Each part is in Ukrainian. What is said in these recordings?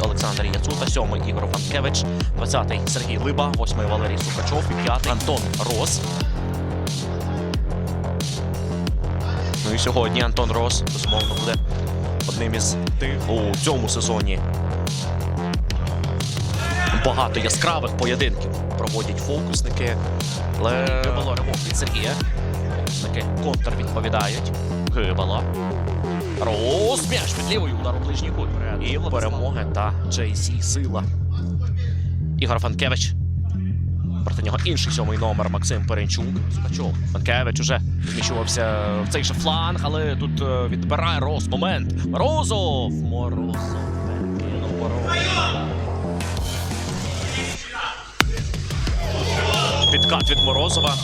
Олександр Яцута, сьомий Ігор Фанкевич, 20-й Сергій Либа, восьмий Валерій Сукачов і п'ятий Антон Рос. Ну і сьогодні Антон Рос, безумовно, буде одним із тих у цьому сезоні. Багато яскравих поєдинків проводять фокусники. Але було ривок від Сергія. Фокусники контр відповідають. Гибало. Рос, м'яч під лівою удар у ближній кут. І перемоги та Джейсі Сила. Ігор Фанкевич. Проти нього інший сьомий номер Максим Перенчук. Сукачов. Фанкевич уже зміщувався в цей же фланг, але тут е, відбирає Рос. Момент. Морозов! Морозов. Підкат від Морозова.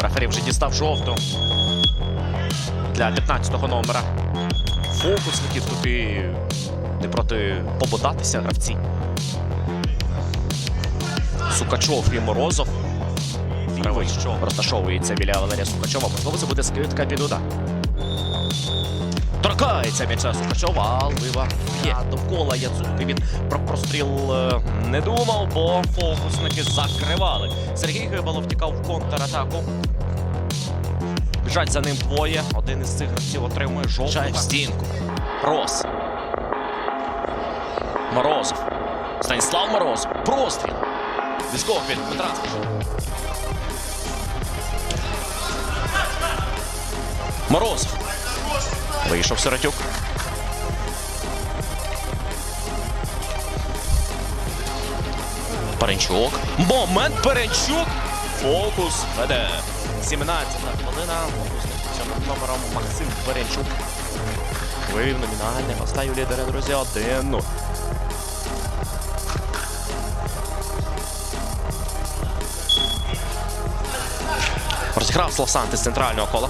Рефері вже дістав жовту для 15-го номера. Фокусників тут і не проти пободатися гравці. Сукачов і Морозов. Правий, що розташовується біля Валерія Сукачова. Можливо, це буде скидка під удар. Торкається м'яча Сукачова, а Лива б'є довкола Яцути. Він про простріл е, не думав, бо фокусники закривали. Сергій Гибало втікав в контратаку. Біжать за ним двоє. Один із цих гравців отримує жовту в стінку. Рос. Морозов. Станіслав Морозов. Простріл. Військов від Дмитра. Морозов. Вийшов Сиротюк. Паренчук. Момент Паренчук. Фокус веде. 17 хвилина. Цьому номером Максим Паренчук. Вивів номінальне. Останню лідера, друзі, 1-0. Розіграв Славсанти з центрального кола.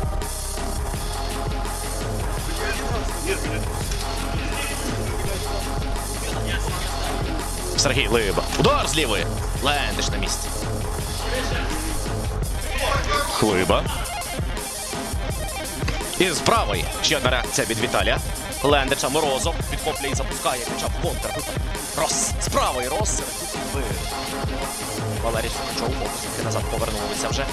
Сергій Либа. Удар з лівої. Лендиш на місці. Хлиба. І з правої. Ще одна реакція від Віталія. Лендича Морозов. Підхоплює і запускає м'яча в контр. Рос. З правої Рос. Валерій Сукачов. Фокусники назад повернулися вже.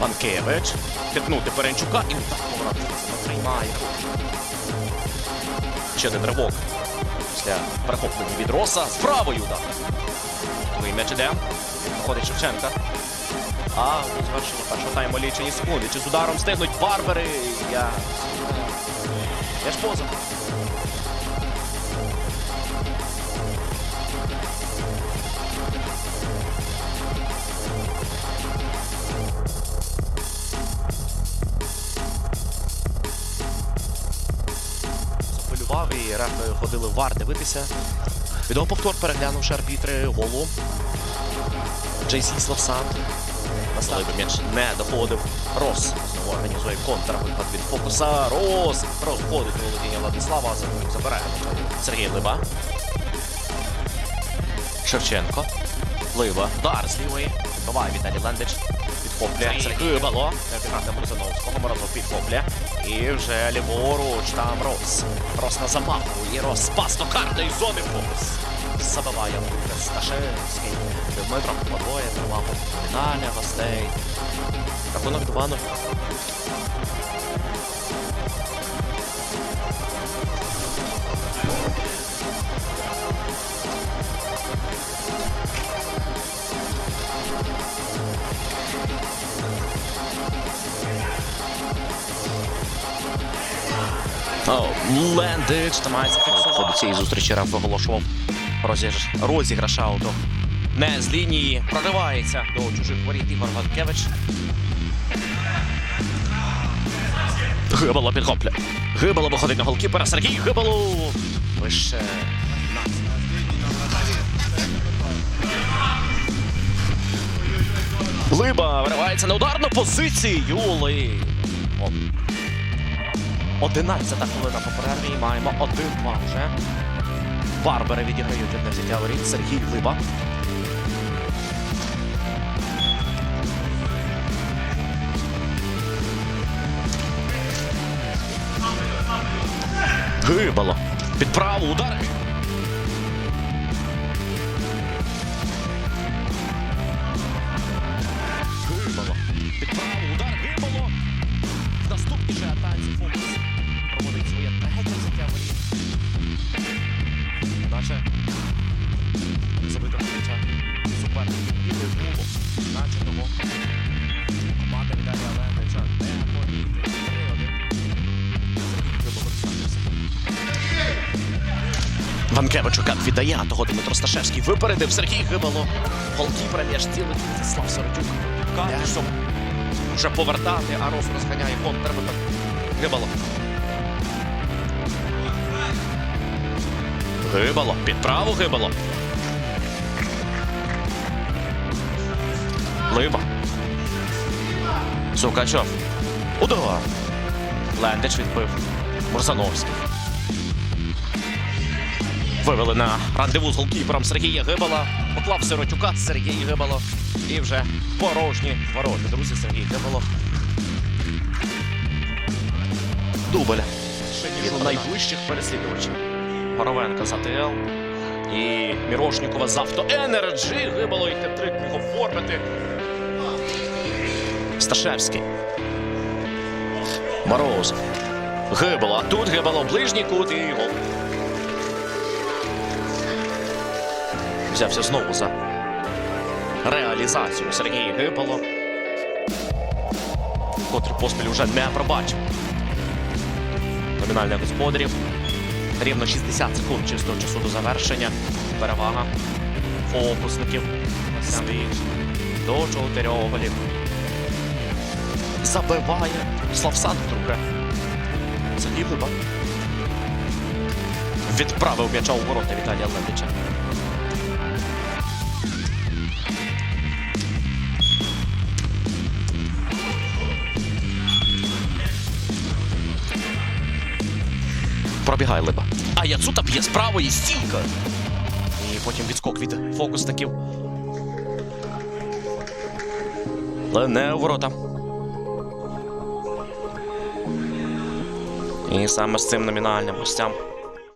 Панкевич. Пітнути Перенчука і так поворот. Приймає. Ще один ривок. Після перехоплення від Роса. З правою удар. Новий м'яч іде. Виходить Шевченка. А у завершенні першого тайму лічені секунди. Чи з ударом стигнуть Барбери? Я. Я ж поза. Запилював і рефери ходили в вар дивитися. Відео повтор переглянувши арбітри голу. Джейсі Славсант. Наслали би не доходив. Рос знову організує контрвипад від фокуса. Рос розходить володіння Владислава, а за ним забирає Сергій Либа. Шевченко. Лива. Удар з лівої. Віталій Лендич. Підхоплює Сергій Бало. Обіграти Морозановського. Морозов підхоплює. І вже ліворуч там Рос. Рос на замаху. І Рос спас до карти і зони фокус. Забиває Сташевський. Дмитро подвоє перевагу. Фінальних гостей. Рахунок 2-0. Лендич намагається фіксувати. До цієї зустрічі Реф оголошував розіграш, розіграш ауту. Не з лінії проривається до чужих воріт Ігор Ванкевич. Гибало підхоплює. Гибало виходить на голкіпера. Сергій Гибало. Лише Либа виривається на ударну позицію. Ли. О. 11 хвилина по перерві маємо 1-2 вже. Барбери відіграють одне взяття. Сергій Глиба. Гибало. Під праву удар. Наче забито м'яча суперників і не було. Наче того команда Віталія Лендича не помітить. 3-1. Сергій Гибало. Ванкевичука віддає, а того Дмитро Сташевський випередив Сергій Гибало. Голкіпера м'яч цілий Слав Соротюк. М'яч вже повертати, а Рос розганяє контрвипад. Гибало. Гибало. Під праву гибало. Либа. Сукачов. Удар. Лендич відбив. Мурзановський. Вивели на рандеву з голкіпером Сергія Гибала. Поклав Сиротюка Сергій Гибало. І вже порожні ворота. Друзі, Сергій Гибало. Дубль. Від найближчих переслідувачів. Горовенко за ТЛ. І Мірошнікова з авто Енерджі. Гибало і хет-трик міг оформити. Сташевський. Мороз. Гибало. Тут Гибало. Ближній кут і гол. Взявся знову за реалізацію Сергій Гибало. Котрий поспіль вже не пробачив. Номінальних господарів. Рівно 60 секунд чистого часу до завершення. Перевага фокусників. Свій до чотирьох голів. Забиває Славсан друге. Сергій Глиба. Відправив м'яча у ворота Віталія Левича. Пробігає Либа. А Яцута б'є з правої стійка. І потім відскок від фокусників. Але не у ворота. І саме з цим номінальним гостям